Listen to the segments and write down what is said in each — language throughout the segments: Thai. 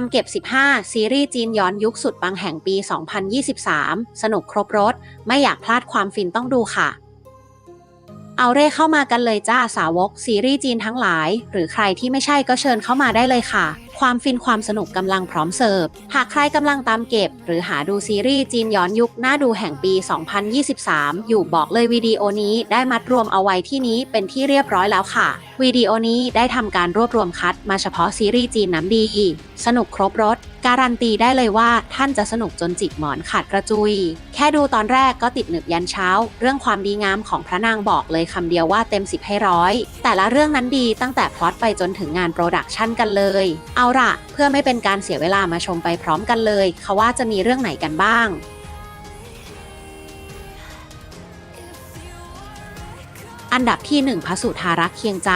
ตามเก็บ 15 ซีรีส์จีนย้อนยุคสุดบางแห่งปี 2023 สนุกครบรถ ไม่อยากพลาดความฟินต้องดูค่ะ เอาเร่เข้ามากันเลยจ้าสาวกซีรีส์จีนทั้งหลาย หรือใครที่ไม่ใช่ก็เชิญเข้ามาได้เลยค่ะ ความฟินความสนุกกำลังพร้อมเสิร์ฟ หากใครกำลังตามเก็บ หรือหาดูซีรีส์จีนย้อนยุคหน่าดูแห่งปี 2023 อยู่บอกเลยวิดีโอนี้ได้มัดรวมเอาไว้ที่นี้เป็นที่เรียบร้อยแล้วค่ะ วิดีโอนี้ได้ทำการรวบรวมคัดมาเฉพาะซีรีส์จีนน้ำดี สนุกครบรถการันตีได้เลยว่าท่านจะสนุกจนจิกหมอนขาดกระจุย แค่ดูตอนแรกก็ติดหนึบยันเช้า เรื่องความดีงามของพระนางบอกเลยคำเดียวว่าเต็มสิบให้ร้อยแต่ละเรื่องนั้นดีตั้งแต่พล็อตไปจนถึงงานโปรดักชันกันเลย เอาละเพื่อไม่เป็นการเสียเวลามาชมไปพร้อมกันเลยเขาว่าจะมีเรื่องไหนกันบ้างอันดับที่1พระสุธารักษ์เคียงใจ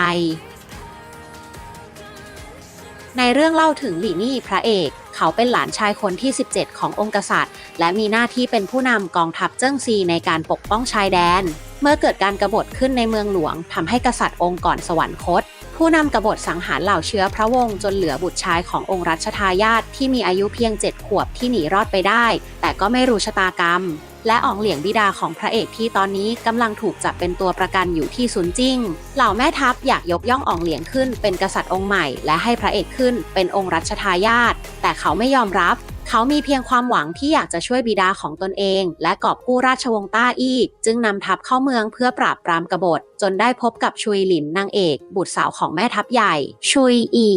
ในเรื่องเล่าถึงหลีนี่พระเอก เขาเป็นหลานชายคนที่ 17 ขององค์กษัตริย์ และมีหน้าที่เป็นผู้นำกองทัพเจิ้งซีในการปกป้องชายแดน เมื่อเกิดการกบฏขึ้นในเมืองหลวงทำให้กษัตริย์องค์ก่อนสวรรคต ผู้นำกบฏสังหารเหล่าเชื้อพระวงศ์จนเหลือบุตรชายขององค์รัชทายาทที่มีอายุเพียง7ขวบที่หนีรอดไปได้ แต่ก็ไม่รู้ชะตากรรม และอองเหลียงบิดาของพระเอกที่ตอนนี้กำลังถูกจับเป็นตัวประกันอยู่ที่ซุนจิ้ง เหล่าแม่ทัพอยากยกย่องอองเหลียงขึ้นเป็นกษัตริย์องค์ใหม่ และให้พระเอกขึ้นเป็นองค์รัชทายาทแต่เขาไม่ยอมรับ เขามีเพียงความหวังที่อยากจะช่วยบิดาของตนเอง และกอบกู้ราชวงศ์ต้าอี้จึงนำทัพเข้าเมืองเพื่อปราบปรามกบฏ จนได้พบกับชุยหลินนางเอก บุตรสาวของแม่ทัพใหญ่ ชุยอี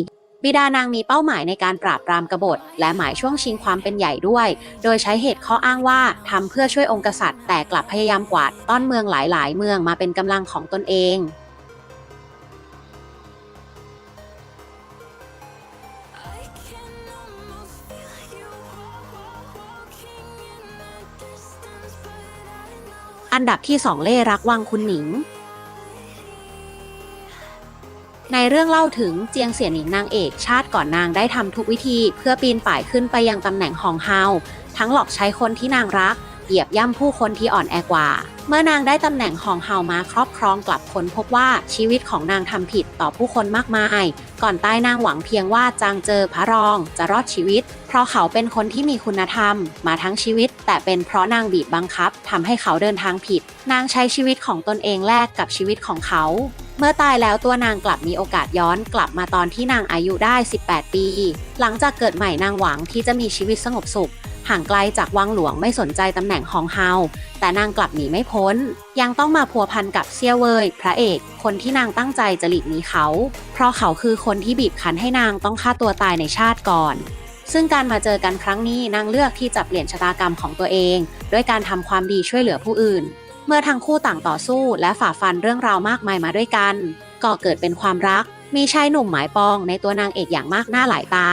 บิดานางมีเป้าหมายในการปราบปรามกบฏ และหมายช่วงชิงความเป็นใหญ่ด้วย โดยใช้เหตุข้ออ้างว่าทำเพื่อช่วยองค์กษัตริย์ แต่กลับพยายามกวาดต้อนเมืองหลายๆ เมืองมาเป็นกำลังของตนเอง อันดับที่สองเล่รักวังคุณหนิง ในเรื่องเล่าถึงเจียงเสี่ยหนิงนางเอกชาติก่อนนางได้ทำทุกวิธี เพื่อปีนป่ายขึ้นไปยังตำแหน่งหองเฮาทั้งหลอกใช้คนที่นางรัก เหยียบย่ำผู้คนที่อ่อนแอกว่า เมื่อนางได้ตำแหน่งฮองเฮามาครอบครองกลับค้นพบว่าชีวิตของนางทำผิดต่อผู้คนมากมาย ก่อนตายนางหวังเพียงว่าจางเจอพระรองจะรอดชีวิต เพราะเขาเป็นคนที่มีคุณธรรม มาทั้งชีวิต แต่เป็นเพราะนางบีบบังคับทำให้เขาเดินทางผิด นางใช้ชีวิตของตนเองแลกกับชีวิตของเขาเมื่อตายแล้วตัวนางกลับมีโอกาสย้อนกลับมาตอนที่นางอายุได้ 18 ปี หลังจากเกิดใหม่นางหวังที่จะมีชีวิตสงบสุข ห่างไกลจากวังหลวงไม่สนใจตำแหน่งฮองเฮา แต่นางกลับหนีไม่พ้น ยังต้องมาพัวพันกับเซียเวยพระเอก คนที่นางตั้งใจจะหลีกหนีเขา เพราะเขาคือคนที่บีบคั้นให้นางต้องฆ่าตัวตายในชาติก่อน ซึ่งการมาเจอกันครั้งนี้นางเลือกที่จะเปลี่ยนชะตากรรมของตัวเอง ด้วยการทำความดีช่วยเหลือผู้อื่น เมื่อทั้งคู่ต่างต่อสู้และฝ่าฟันเรื่องราวมากมายมาด้วยกัน ก็เกิดเป็นความรัก มีชายหนุ่มหมายปองในตัวนางเอกอย่างมากหน้าหลายตา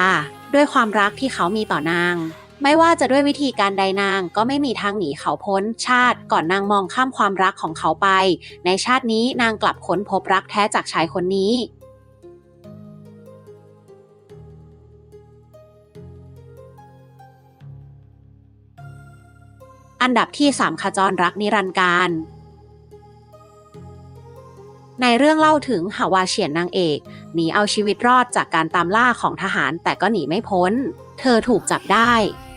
ด้วยความรักที่เขามีต่อนาง ไม่ว่าจะด้วยวิธีการใดนางก็ไม่มีทางหนีเขาพ้น ชาติก่อนนางมองข้ามความรักของเขาไป ในชาตินี้นางกลับค้นพบรักแท้จากชายคนนี้อันดับที่ 3ขจรรักนิรันดร์การ ในเรื่องเล่าถึงหาวาเฉียนนางเอกหนีเอาชีวิตรอดจากการตามล่าของทหารแต่ก็หนีไม่พ้น เธอถูกจับได้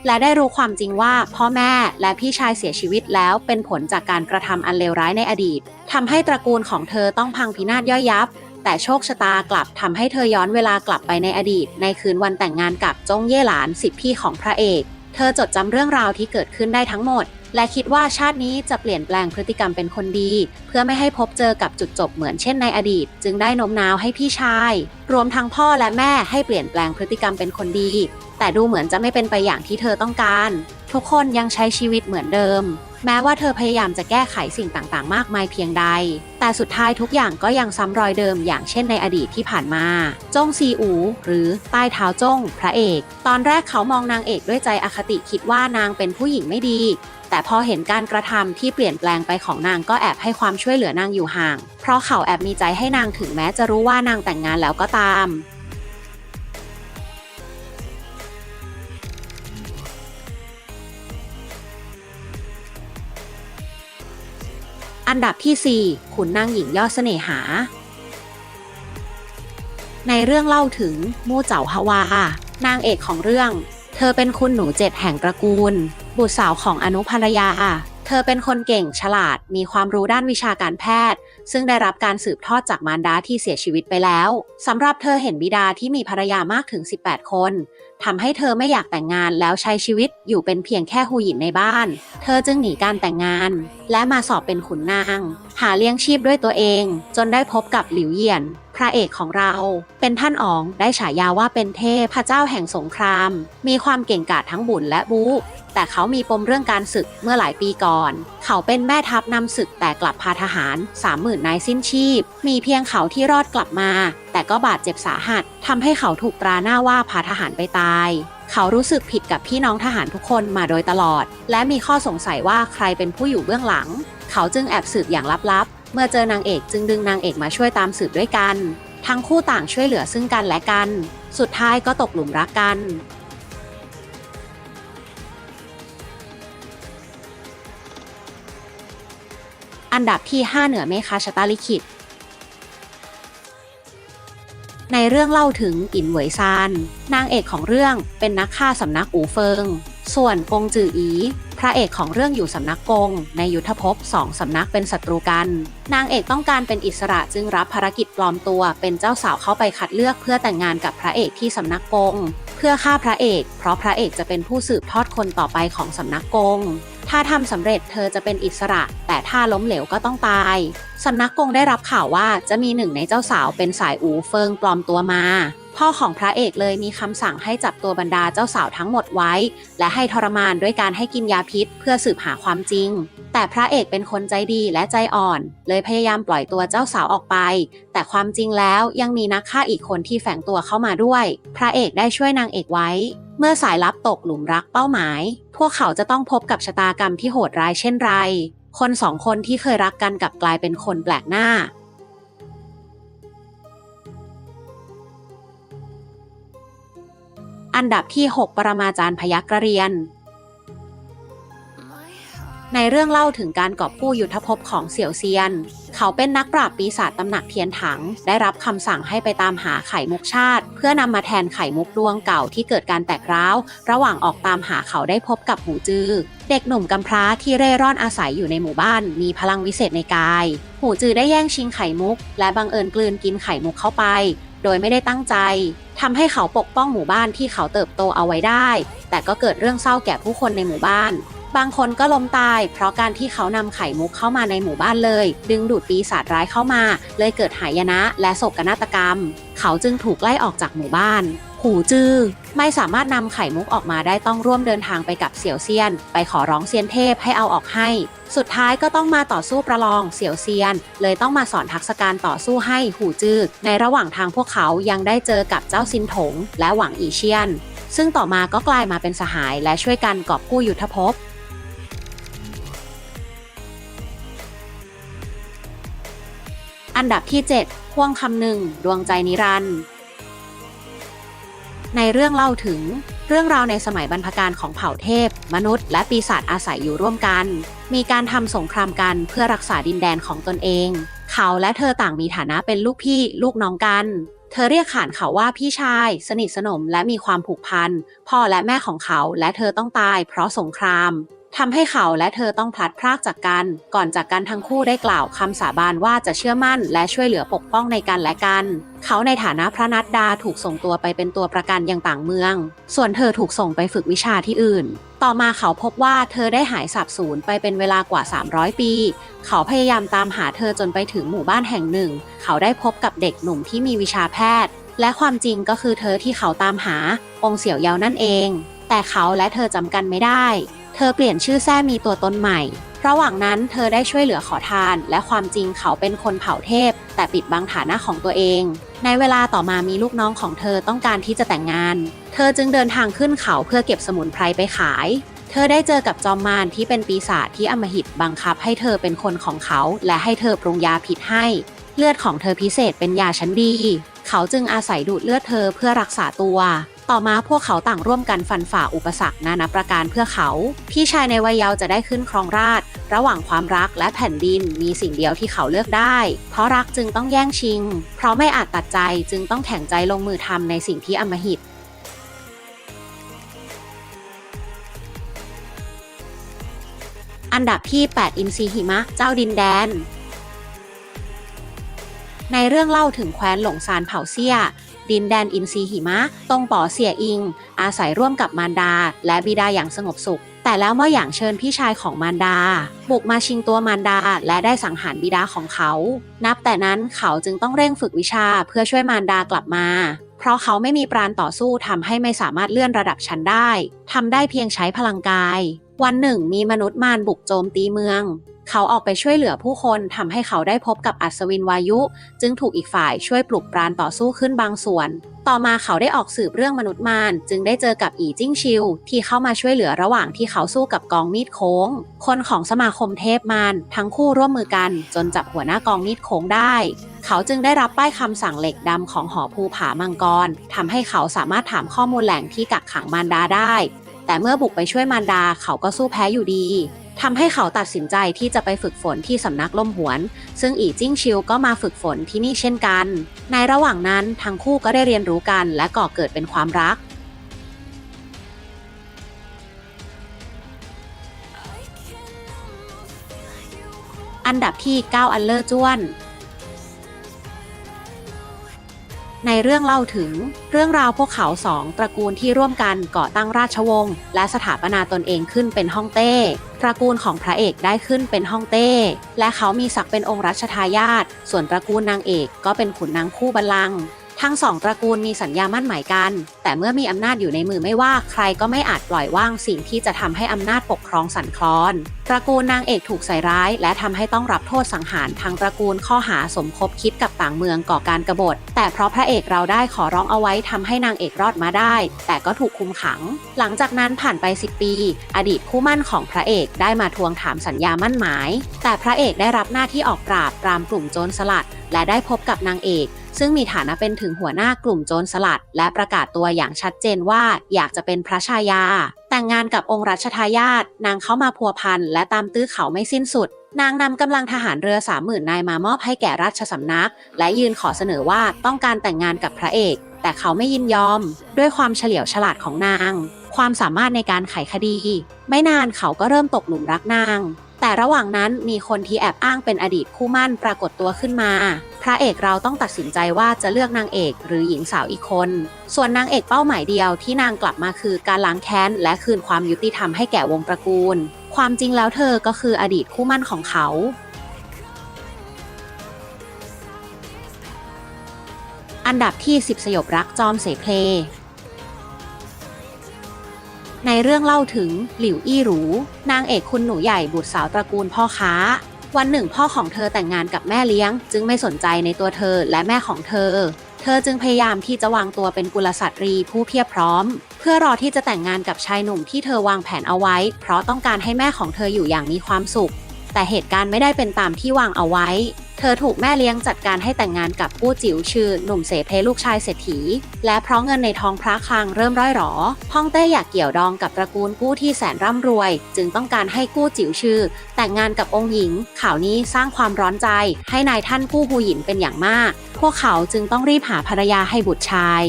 และได้รู้ความจริงว่าพ่อแม่และพี่ชายเสียชีวิตแล้วเป็นผลจากการกระทำอันเลวร้ายในอดีตทำให้ตระกูลของเธอต้องพังพินาศย่อยยับ แต่โชคชะตากลับทำให้เธอย้อนเวลากลับไปในอดีต ในคืนวันแต่งงานกับจงเย่หลานสิทธิพี่ของพระเอก เธอจดจำเรื่องราวที่เกิดขึ้นได้ทั้งหมด และคิดว่าชาตินี้จะเปลี่ยนแปลงพฤติกรรมเป็นคนดี เพื่อไม่ให้พบเจอกับจุดจบเหมือนเช่นในอดีต จึงได้โน้มน้าวให้พี่ชาย รวมทั้งพ่อและแม่ให้เปลี่ยนแปลงพฤติกรรมเป็นคนดี แต่ดูเหมือนจะไม่เป็นไปอย่างที่เธอต้องการ ทุกคนยังใช้ชีวิตเหมือนเดิม แม้ว่าเธอพยายามจะแก้ไขสิ่งต่างๆ มากมายเพียงใด แต่สุดท้ายทุกอย่างก็ยังซ้ำรอยเดิมอย่างเช่นในอดีตที่ผ่านมา จงซีอู หรือใต้เท้าจงพระเอก ตอนแรกเขามองนางเอกด้วยใจอคติคิดว่านางเป็นผู้หญิงไม่ดี แต่พอเห็นการกระทำที่เปลี่ยนแปลงไปของนางก็แอบให้ความช่วยเหลือนางอยู่ห่าง เพราะเขาแอบมีใจให้นางถึงแม้จะรู้ว่านางแต่งงานแล้วก็ตามอันดับที่ 4 ขุนนางหญิงยอดเสน่หา ในเรื่องเล่าถึงมู่เจ้าฮวา นางเอกของเรื่อง เธอเป็นคุณหนูเจ็ดแห่งตระกูล บุตรสาวของอนุภรรยา เธอเป็นคนเก่งฉลาด มีความรู้ด้านวิชาการแพทย์ ซึ่งได้รับการสืบทอดจากมารดาที่เสียชีวิตไปแล้วสำหรับเธอเห็นบิดาที่มีภรรยามากถึง 18 คนทำให้เธอไม่อยากแต่งงานแล้วใช้ชีวิตอยู่เป็นเพียงแค่หูหยินในบ้าน เธอจึงหนีการแต่งงาน และมาสอบเป็นขุนนาง หาเลี้ยงชีพด้วยตัวเอง จนได้พบกับหลิวเยียน พระเอกของเรา เป็นท่านอ๋องได้ฉายาว่าเป็นเทพพระเจ้าแห่งสงคราม มีความเก่งกาจทั้งบุญและบู๊แต่เขามีปมเรื่องการศึกเมื่อหลายปีก่อน เขาเป็นแม่ทัพนำศึกแต่กลับพาทหาร30,000นายสิ้นชีพ มีเพียงเขาที่รอดกลับมา แต่ก็บาดเจ็บสาหัสทำให้เขาถูกตราหน้าว่าพาทหารไปตายเขารู้สึกผิดกับพี่น้องทหารทุกคนมาโดยตลอด และมีข้อสงสัยว่าใครเป็นผู้อยู่เบื้องหลัง เขาจึงแอบสืบอย่างลับๆ เมื่อเจอนางเอกจึงดึงนางเอกมาช่วยตามสืบด้วยกัน ทั้งคู่ต่างช่วยเหลือซึ่งกันและกัน สุดท้ายก็ตกหลุมรักกันอันดับที่ 5 เหนือเมฆาชะตาลิขิต ในเรื่องเล่าถึงอินเหวยซาน นางเอกของเรื่องเป็นนักฆ่าสำนักอูเฟิง ส่วนกงจืออี พระเอกของเรื่องอยู่สำนักกง ในยุทธภพสองสำนักเป็นศัตรูกัน นางเอกต้องการเป็นอิสระจึงรับภารกิจปลอมตัวเป็นเจ้าสาวเข้าไปคัดเลือกเพื่อแต่งงานกับพระเอกที่สำนักกง เพื่อฆ่าพระเอก เพราะพระเอกจะเป็นผู้สืบทอดคนต่อไปของสำนักกง ถ้าทำสำเร็จเธอจะเป็นอิสระ แต่ถ้าล้มเหลวก็ต้องตายสำนักกงได้รับข่าวว่าจะมีหนึ่งในเจ้าสาวเป็นสายอูเฟิงปลอมตัวมา พ่อของพระเอกเลยมีคำสั่งให้จับตัวบรรดาเจ้าสาวทั้งหมดไว้ และให้ทรมานด้วยการให้กินยาพิษเพื่อสืบหาความจริง แต่พระเอกเป็นคนใจดีและใจอ่อน เลยพยายามปล่อยตัวเจ้าสาวออกไป แต่ความจริงแล้วยังมีนักฆ่าอีกคนที่แฝงตัวเข้ามาด้วย พระเอกได้ช่วยนางเอกไว้ เมื่อสายลับตกหลุมรักเป้าหมาย พวกเขาจะต้องพบกับชะตากรรมที่โหดร้ายเช่นไร คนสองคนที่เคยรักกันกลับกลายเป็นคนแปลกหน้า อันดับที่ 6 ปรมาจารย์พยักกระเรียน ในเรื่องเล่าถึงการกอบกู้ยุทธภพของเสี่ยวเซียน เขาเป็นนักปราบปีศาจตำหนักเทียนถัง ได้รับคำสั่งให้ไปตามหาไข่มุกชาติ เพื่อนำมาแทนไข่มุกดวงเก่าที่เกิดการแตกร้าว ระหว่างออกตามหาเขาได้พบกับหูจือ เด็กหนุ่มกำพร้าที่เร่ร่อนอาศัยอยู่ในหมู่บ้าน มีพลังวิเศษในกาย หูจือได้แย่งชิงไข่มุก และบังเอิญกลืนกินไข่มุกเข้าไป โดยไม่ได้ตั้งใจทำให้เขาปกป้องหมู่บ้านที่เขาเติบโตเอาไว้ได้ แต่ก็เกิดเรื่องเศร้าแก่ผู้คนในหมู่บ้าน บางคนก็ล้มตาย เพราะการที่เขานำไข่มุกเข้ามาในหมู่บ้านเลย ดึงดูดปีศาจร้ายเข้ามา เลยเกิดหายนะและโศกนาฏกรรม เขาจึงถูกไล่ออกจากหมู่บ้าน หูจื้อไม่สามารถนำไข่มุกออกมาได้ต้องร่วมเดินทางไปกับเสี่ยวเซียน ไปขอร้องเซียนเทพให้เอาออกให้ สุดท้ายก็ต้องมาต่อสู้ประลองเสี่ยวเซียน เลยต้องมาสอนทักษะการต่อสู้ให้หูจื้อในระหว่างทางพวกเขายังได้เจอกับเจ้าซินถง และหวังอีเชียน ซึ่งต่อมาก็กลายมาเป็นสหายและช่วยกันกอบกู้ยุทธภพอันดับที่ 7 พ่วงคำหนึ่ง ดวงใจนิรันดร์ ในเรื่องเล่าถึง เรื่องราวในสมัยบรรพการของเผ่าเทพ มนุษย์ และปีศาจอาศัยอยู่ร่วมกัน มีการทำสงครามกันเพื่อรักษาดินแดนของตนเอง เขาและเธอต่างมีฐานะเป็นลูกพี่ลูกน้องกัน เธอเรียกขานเขาว่าพี่ชาย สนิทสนมและมีความผูกพัน พ่อและแม่ของเขาและเธอต้องตายเพราะสงคราม ทำให้เขาและเธอต้องพลัดพรากจากกัน ก่อนจากกันทั้งคู่ได้กล่าวคำสาบานว่าจะเชื่อมั่นและช่วยเหลือปกป้องในกันและกัน เขาในฐานะพระนัดดาถูกส่งตัวไปเป็นตัวประกันยังต่างเมือง ส่วนเธอถูกส่งไปฝึกวิชาที่อื่น ต่อมาเขาพบว่าเธอได้หายสาบสูญไปเป็นเวลากว่า 300 ปี เขาพยายามตามหาเธอจนไปถึงหมู่บ้านแห่งหนึ่ง เขาได้พบกับเด็กหนุ่มที่มีวิชาแพทย์ และความจริงก็คือเธอที่เขาตามหา องเสี่ยวเยานั่นเอง แต่เขาและเธอจำกันไม่ได้ เธอเปลี่ยนชื่อแท้มีตัวตนใหม่ ระหว่างนั้นเธอได้ช่วยเหลือขอทาน และความจริงเขาเป็นคนเผ่าเทพ แต่ปิดบังฐานะของตัวเอง ในเวลาต่อมามีลูกน้องของเธอต้องการที่จะแต่งงาน เธอจึงเดินทางขึ้นเขาเพื่อเก็บสมุนไพรไปขาย เธอได้เจอกับจอมมารที่เป็นปีศาจที่อมหิตบังคับให้เธอเป็นคนของเขา และให้เธอปรุงยาพิษให้ เลือดของเธอพิเศษเป็นยาชั้นดี เขาจึงอาศัยดูดเลือดเธอเพื่อรักษาตัว ต่อมาพวกเขาต่างร่วมกันฟันฝ่าอุปสรรคนานาประการเพื่อเขา พี่ชายในวัยเยาว์จะได้ขึ้นครองราชระหว่างความรักและแผ่นดินมีสิ่งเดียวที่เขาเลือกได้ เพราะรักจึงต้องแย่งชิง เพราะไม่อาจตัดใจจึงต้องแข่งใจลงมือทำในสิ่งที่อมหิตอันดับที่ 8 อินซีหิมะ เจ้าดินแดน ในเรื่องเล่าถึงแคว้นหลงซานเผ่าเซี่ย ดินแดนอินซีหิมะ ตรงป่อเสียอิง อาศัยร่วมกับมารดา และบิดาอย่างสงบสุข แต่แล้วเมื่ออย่างเชิญพี่ชายของมารดา บุกมาชิงตัวมารดาและได้สังหารบิดาของเขา นับแต่นั้นเขาจึงต้องเร่งฝึกวิชาเพื่อช่วยมารดากลับมาเพราะเขาไม่มีปราณต่อสู้ทำให้ไม่สามารถเลื่อนระดับชั้นได้ ทำได้เพียงใช้พลังกาย วันหนึ่งมีมนุษย์มารบุกโจมตีเมือง เขาออกไปช่วยเหลือผู้คนทำให้เขาได้พบกับอัศวินวายุ จึงถูกอีกฝ่ายช่วยปลุกปราณต่อสู้ขึ้นบางส่วน ต่อมาเขาได้ออกสืบเรื่องมนุษย์มารจึงได้เจอกับอีจิ้งชิว ที่เข้ามาช่วยเหลือระหว่างที่เขาสู้กับกองมีดโค้ง คนของสมาคมเทพมารทั้งคู่ร่วมมือกันจนจับหัวหน้ากองมีดโค้งได้ เขาจึงได้รับป้ายคำสั่งเหล็กดำของหอภูผามังกรทำให้เขาสามารถถามข้อมูลแหล่งที่กักขังมารดาได้ แต่เมื่อบุกไปช่วยมารดาเขาก็สู้แพ้อยู่ดีทำให้เขาตัดสินใจที่จะไปฝึกฝนที่สำนักล่มหวน ซึ่งอีจิ้งชิวก็มาฝึกฝนที่นี่เช่นกัน ในระหว่างนั้นทั้งคู่ก็ได้เรียนรู้กันและก่อเกิดเป็นความรักอันดับที่ 9 อันเลอร์จ้วน ในเรื่องเล่าถึงเรื่องราวพวกเขาสองตระกูลที่ร่วมกันก่อตั้งราชวงศ์และสถาปนาตนเองขึ้นเป็นฮ่องเต้ ตระกูลของพระเอกได้ขึ้นเป็นฮ่องเต้ และเขามีศักดิ์เป็นองค์รัชทายาทส่วนตระกูลนางเอกก็เป็นขุนนางคู่บัลลังก์ ทั้งสองตระกูลมีสัญญามั่นหมายกัน แต่เมื่อมีอำนาจอยู่ในมือไม่ว่าใครก็ไม่อาจปล่อยว่างสิ่งที่จะทำให้อำนาจปกครองสั่นคลอน ตระกูลนางเอกถูกใส่ร้าย และทำให้ต้องรับโทษสังหารทางตระกูลข้อหาสมคบคิดกับต่างเมืองก่อการกบฏ แต่เพราะพระเอกเราได้ขอร้องเอาไว้ทำให้นางเอกรอดมาได้ แต่ก็ถูกคุมขัง หลังจากนั้นผ่านไป 10 ปี อดีตคู่มั่นของพระเอกได้มาทวงถามสัญญามั่นหมาย แต่พระเอกได้รับหน้าที่ออกปราบปรามกลุ่มโจรสลัด และได้พบกับนางเอก ซึ่งมีฐานะเป็นถึงหัวหน้ากลุ่มโจรสลัด และประกาศตัวอย่างชัดเจนว่าอยากจะเป็นพระชายา แต่งงานกับองค์รัชทายาทนางเข้ามาพัวพันและตามตื้อเขาไม่สิ้นสุด นางนำกำลังทหารเรือสามหมื่นนายมามอบให้แก่ราชสำนัก และยืนขอเสนอว่าต้องการแต่งงานกับพระเอก แต่เขาไม่ยินยอม ด้วยความเฉลียวฉลาดของนาง ความสามารถในการไขคดี ไม่นานเขาก็เริ่มตกหลุมรักนาง แต่ระหว่างนั้นมีคนที่แอบอ้างเป็นอดีตคู่มั่นปรากฏตัวขึ้นมา พระเอกเราต้องตัดสินใจว่าจะเลือกนางเอกหรือหญิงสาวอีกคน ส่วนนางเอกเป้าหมายเดียวที่นางกลับมาคือการล้างแค้นและคืนความยุติธรรมให้แก่วงตระกูล ความจริงแล้วเธอก็คืออดีตคู่มั่นของเขาอันดับที่ 10 สยบรักจอมเสเพล ในเรื่องเล่าถึงหลิวอี้หรู นางเอกคุณหนูใหญ่บุตรสาวตระกูลพ่อค้า วันหนึ่งพ่อของเธอแต่งงานกับแม่เลี้ยง จึงไม่สนใจในตัวเธอและแม่ของเธอ เธอจึงพยายามที่จะวางตัวเป็นกุลสตรีผู้เพียบพร้อม เพื่อรอที่จะแต่งงานกับชายหนุ่มที่เธอวางแผนเอาไว้ เพราะต้องการให้แม่ของเธออยู่อย่างมีความสุข แต่เหตุการณ์ไม่ได้เป็นตามที่วางเอาไว้ เธอถูกแม่เลี้ยงจัดการให้แต่งงานกับกู้จิ๋วชื่อหนุ่มเสเพลูกชายเศรษฐี และเพราะเงินในท้องพระคลังเริ่มร่อยหรอฮ่องเต้อยากเกี่ยวดองกับตระกูลกู้ที่แสนร่ำรวย จึงต้องการให้กู้จิ๋วชื่อ แต่งงานกับองค์หญิง ข่าวนี้สร้างความร้อนใจ ให้นายท่านกู้หูหยินเป็นอย่างมาก พวกเขาจึงต้องรีบหาภรรยาให้บุตรชาย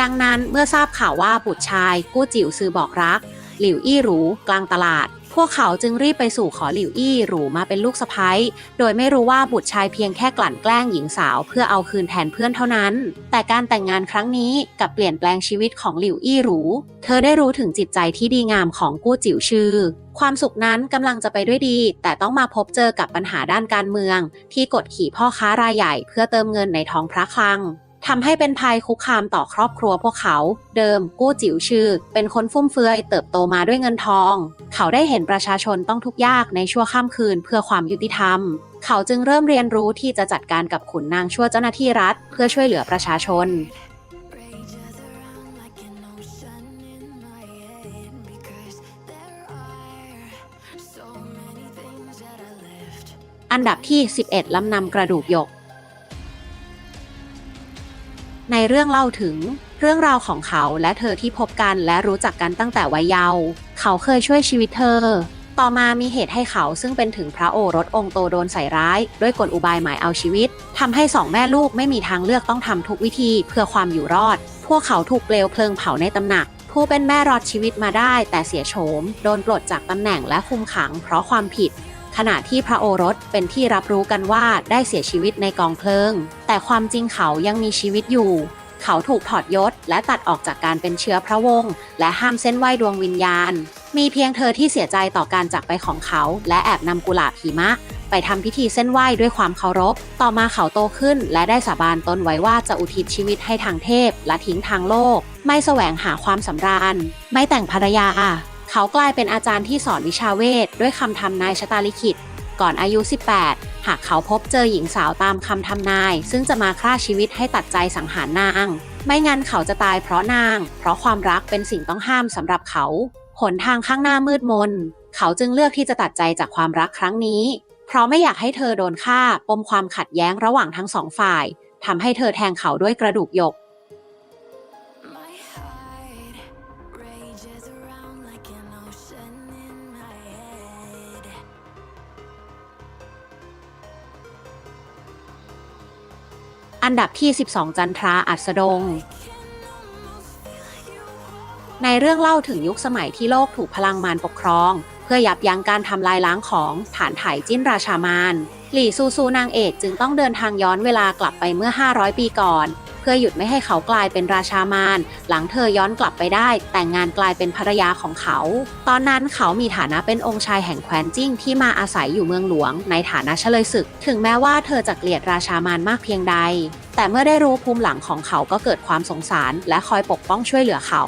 ดังนั้นเมื่อทราบข่าวว่าบุตรชาย กู้จิ๋วซื้อบอกรัก หลิวอี้หรูกลางตลาด พวกเขาจึงรีบไปสู่ขอหลิวอี้หรูมาเป็นลูกสะใภ้โดยไม่รู้ว่าบุตรชายเพียงแค่กลั่นแกล้งหญิงสาวเพื่อเอาคืนแทนเพื่อนเท่านั้น แต่การแต่งงานครั้งนี้กับเปลี่ยนแปลงชีวิตของหลิวอี้หรู เธอได้รู้ถึงจิตใจที่ดีงามของกู้จิ๋วชื่อ ความสุขนั้นกำลังจะไปด้วยดี แต่ต้องมาพบเจอกับปัญหาด้านการเมือง ที่กดขี่พ่อค้ารายใหญ่เพื่อเติมเงินในท้องพระคลัง ทำให้เป็นภัยคุกคามต่อครอบครัวพวกเขา เดิมกู้จิ๋วชื่อ เป็นคนฟุ่มเฟือยเติบโตมาด้วยเงินทอง เขาได้เห็นประชาชนต้องทุกข์ยากในชั่วข้ามคืนเพื่อความยุติธรรม เขาจึงเริ่มเรียนรู้ที่จะจัดการกับขุนนางชั่วเจ้าหน้าที่รัฐ เพื่อช่วยเหลือประชาชนอันดับที่ 11 ลำนำกระดูกหยก ในเรื่องเล่าถึงเรื่องราวของเขาและเธอที่พบกันและรู้จักกันตั้งแต่วัยเยาว์ เขาเคยช่วยชีวิตเธอ ต่อมามีเหตุให้เขาซึ่งเป็นถึงพระโอรสองค์โตโดนใส่ร้าย ด้วยกลอุบายหมายเอาชีวิตทำให้สองแม่ลูกไม่มีทางเลือกต้องทำทุกวิธีเพื่อความอยู่รอด พวกเขาถูกเปลวเพลิงเผาในตำหนัก ผู้เป็นแม่รอดชีวิตมาได้ แต่เสียโฉม โดนปลดจากตำแหน่งและคุมขัง เพราะความผิด ขณะที่พระโอรสเป็นที่รับรู้กันว่าได้เสียชีวิตในกองเพลิง แต่ความจริงเขายังมีชีวิตอยู่ เขาถูกถอดยศและตัดออกจากการเป็นเชื้อพระวงศ์และห้ามเส้นไหวดวงวิญญาณ มีเพียงเธอที่เสียใจต่อการจากไปของเขา และแอบนำกุหลาบหิมะ ไปทำพิธีเส้นไหว้ด้วยความเคารพ ต่อมาเขาโตขึ้น และได้สาบานตนไว้ว่าจะอุทิศชีวิตให้ทางเทพ และทิ้งทางโลก ไม่แสวงหาความสำราญ ไม่แต่งภรรยา เขากลายเป็นอาจารย์ที่สอนวิชาเวทด้วยคำทำนายชะตาลิขิต ก่อนอายุ 18 หากเขาพบเจอหญิงสาวตามคำทำนาย ซึ่งจะมาฆ่าชีวิตให้ตัดใจสังหารนาง ไม่งั้นเขาจะตายเพราะนาง เพราะความรักเป็นสิ่งต้องห้ามสำหรับเขาหนทางข้างหน้ามืดมน เขาจึงเลือกที่จะตัดใจจากความรักครั้งนี้ เพราะไม่อยากให้เธอโดนฆ่าปมความขัดแย้งระหว่างทั้งสองฝ่ายทำให้เธอแทงเขาด้วยกระดูกหยก อันดับที่ 12 จันทราอัสดง ในเรื่องเล่าถึงยุคสมัยที่โลกถูกพลังมารปกครอง เพื่อยับยั้งการทำลายล้างของฐานถ่ายจิ้นราชามารหลี่ซูซูนางเอกจึงต้องเดินทางย้อนเวลากลับไปเมื่อ 500 ปีก่อน พื่อหยุดไม่ให้เขากลายเป็นราชามาร หลังเธอย้อนกลับไปได้ แต่งงานกลายเป็นภรรยาของเขา ตอนนั้นเขามีฐานะเป็นองค์ชายแห่งแคว้นจิ้งที่มาอาศัยอยู่เมืองหลวง ในฐานะเฉลยศึก ถึงแม้ว่าเธอจะเกลียดราชามารมากเพียงใด แต่เมื่อได้รู้ภูมิหลังของเขาก็เกิดความสงสาร และคอยปกป้องช่วยเหลือเขา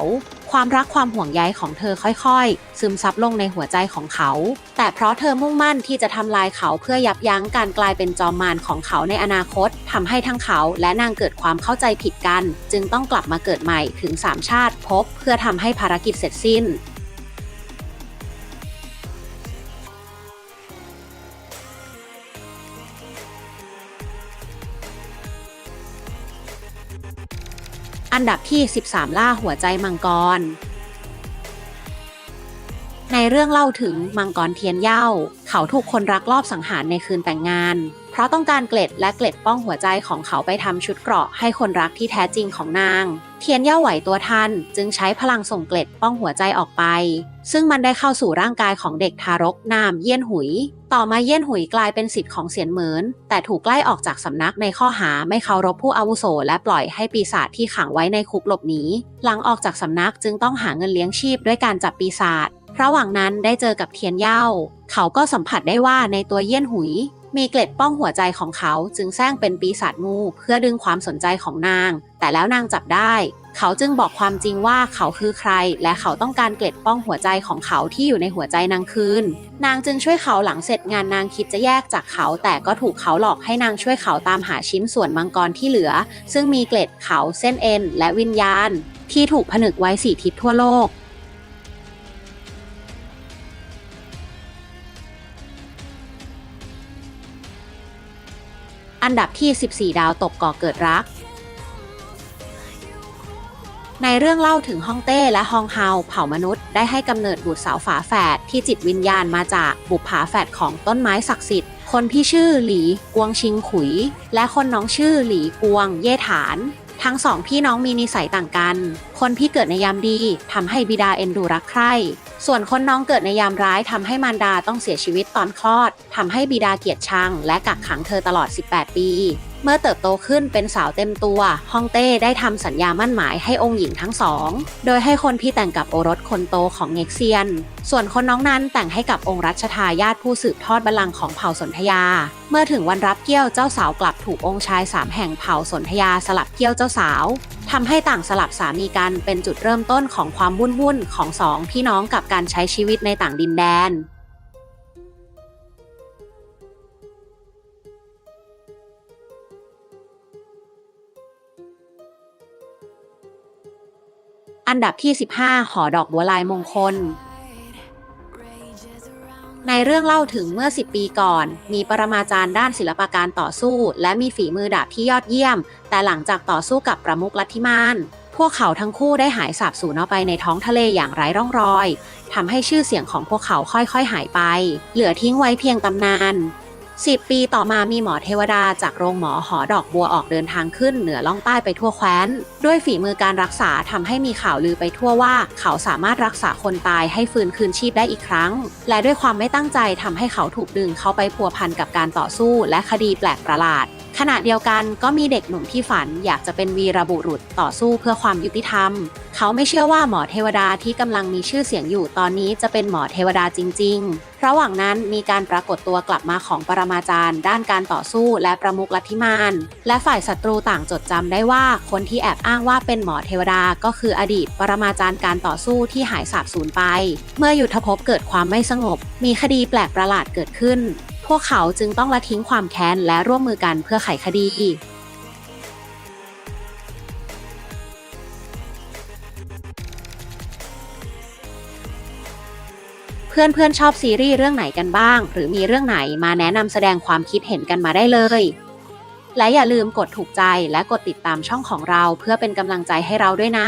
ความรักความห่วงใยของเธอค่อยๆ ซึมซับลงในหัวใจของเขา แต่เพราะเธอมุ่งมั่นที่จะทำลายเขาเพื่อยับยั้งการกลายเป็นจอมมารของเขาในอนาคตทำให้ทั้งเขาและนางเกิดความเข้าใจผิดกัน จึงต้องกลับมาเกิดใหม่ถึง 3 ชาติพบ เพื่อทำให้ภารกิจเสร็จสิ้น อันดับที่ 13 ล่าหัวใจมังกร ในเรื่องเล่าถึงมังกรเทียนเย่า เขาถูกคนรักลอบสังหารในคืนแต่งงาน ราะต้องการเกล็ดและเกล็ดป้องหัวใจของเขาไปทำชุดเกราะให้คนรักที่แท้จริงของนาง เทียนเย่าไหวตัวทันจึงใช้พลังส่งเกล็ดป้องหัวใจออกไป ซึ่งมันได้เข้าสู่ร่างกายของเด็กทารกนามเยี่ยนหุย ต่อมาเยี่ยนหุยกลายเป็นสิทธิ์ของเสียนเหมินแต่ถูกไล่ออกจากสำนักในข้อหาไม่เคารพผู้อาวุโส และปล่อยให้ปีศาจที่ขังไว้ในคุกหลบหนีหลังออกจากสำนักจึงต้องหาเงินเลี้ยงชีพด้วยการจับปีศาจระหว่างนั้นได้เจอกับเทียนเย่า เขาก็สัมผัสได้ว่าในตัวเยี่ยนหุย มีเกล็ดป้องหัวใจของเขาจึงแซงเป็นปีศาจงูเพื่อดึงความสนใจของนาง แต่แล้วนางจับได้ เขาจึงบอกความจริงว่าเขาคือใคร และเขาต้องการเกล็ดป้องหัวใจของเขาที่อยู่ในหัวใจนางคืน นางจึงช่วยเขาหลังเสร็จงานนางคิดจะแยกจากเขา แต่ก็ถูกเขาหลอกให้นางช่วยเขาตามหาชิ้นส่วนมังกรที่เหลือ ซึ่งมีเกล็ดเขาเส้นเอ็นและวิญญาณ ที่ถูกผนึกไว้สี่ทิศทั่วโลก อันดับที่ 14 ดาวตกก่อเกิดรัก ในเรื่องเล่าถึงฮ่องเต้และฮองเฮาเผ่ามนุษย์ได้ให้กำเนิดบุตรสาวฝาแฝดที่จิตวิญญาณมาจากบุปผาแฝดของต้นไม้ศักดิ์สิทธิ์ คนพี่ชื่อหลีกวงชิงขุย และคนน้องชื่อหลีกวงเย่ฐานทั้งสองพี่น้องมีนิสัยต่างกัน คนพี่เกิดในยามดีทำให้บิดาเอ็นดูรักใคร่ ส่วนคนน้องเกิดในยามร้ายทำให้มารดาต้องเสียชีวิตตอนคลอดทำให้บิดาเกลียดชัง และกักขังเธอตลอด 18 ปี เมื่อเติบโตขึ้นเป็นสาวเต็มตัวฮองเต้ได้ทำสัญญามั่นหมายให้องค์หญิงทั้งสอง โดยให้คนพี่แต่งกับโอรสคนโตของเง็กเซียน ส่วนคนน้องนั้นแต่งให้กับองค์รัชทายาทผู้สืบทอดบัลลังก์ของเผ่าสนธยา เมื่อถึงวันรับเกี้ยวเจ้าสาวกลับถูกองค์ชายสามแห่งเผ่าสนธยาสลับเกี้ยวเจ้าสาว ทำให้ต่างสลับสามีกันเป็นจุดเริ่มต้นของความวุ่นวุ่นของสองพี่น้องกับการใช้ชีวิตในต่างดินแดนอันดับที่ 15 หอดอกบัวลายมงคล ในเรื่องเล่าถึงเมื่อ 10 ปีก่อน มีปรมาจารย์ด้านศิลปการต่อสู้ และมีฝีมือดาบที่ยอดเยี่ยม แต่หลังจากต่อสู้กับประมุขลัทธิมานพวกเขาทั้งคู่ได้หายสาบสูญออกไปในท้องทะเลอย่างไร้ร่องรอยทำให้ชื่อเสียงของพวกเขาค่อยๆหายไป เหลือทิ้งไว้เพียงตำนาน 10 ปีต่อมามีหมอเทวดาจากโรงหมอหอดอกบัวออกเดินทางขึ้นเหนือล่องใต้ไปทั่วแคว้น ด้วยฝีมือการรักษาทำให้มีข่าวลือไปทั่วว่า เขาสามารถรักษาคนตายให้ฟื้นคืนชีพได้อีกครั้ง และด้วยความไม่ตั้งใจทำให้เขาถูกดึงเข้าไปพัวพันกับการต่อสู้และคดีแปลกประหลาด ขณะเดียวกันก็มีเด็กหนุ่มที่ฝันอยากจะเป็นวีรบุรุษต่อสู้เพื่อความยุติธรรม เขาไม่เชื่อว่าหมอเทวดาที่กำลังมีชื่อเสียงอยู่ตอนนี้จะเป็นหมอเทวดาจริง ๆ ระหว่างนั้นมีการปรากฏตัวกลับมาของปรมาจารย์ ด้านการต่อสู้และประมุขลัทธิมาน และฝ่ายศัตรูต่างจดจำได้ว่าคนที่แอบอ้างว่าเป็นหมอเทวดาก็คืออดีต ปรมาจารย์การต่อสู้ที่หายสาบสูญไป เมื่อยุทธภพเกิดความไม่สงบ มีคดีแปลกประหลาดเกิดขึ้น พวกเขาจึงต้องละทิ้งความแค้นและร่วมมือกันเพื่อไขคดีเพื่อนๆชอบซีรีส์เรื่องไหนกันบ้าง หรือมีเรื่องไหนมาแนะนำแสดงความคิดเห็นกันมาได้เลย และอย่าลืมกดถูกใจและกดติดตามช่องของเราเพื่อเป็นกำลังใจให้เราด้วยนะ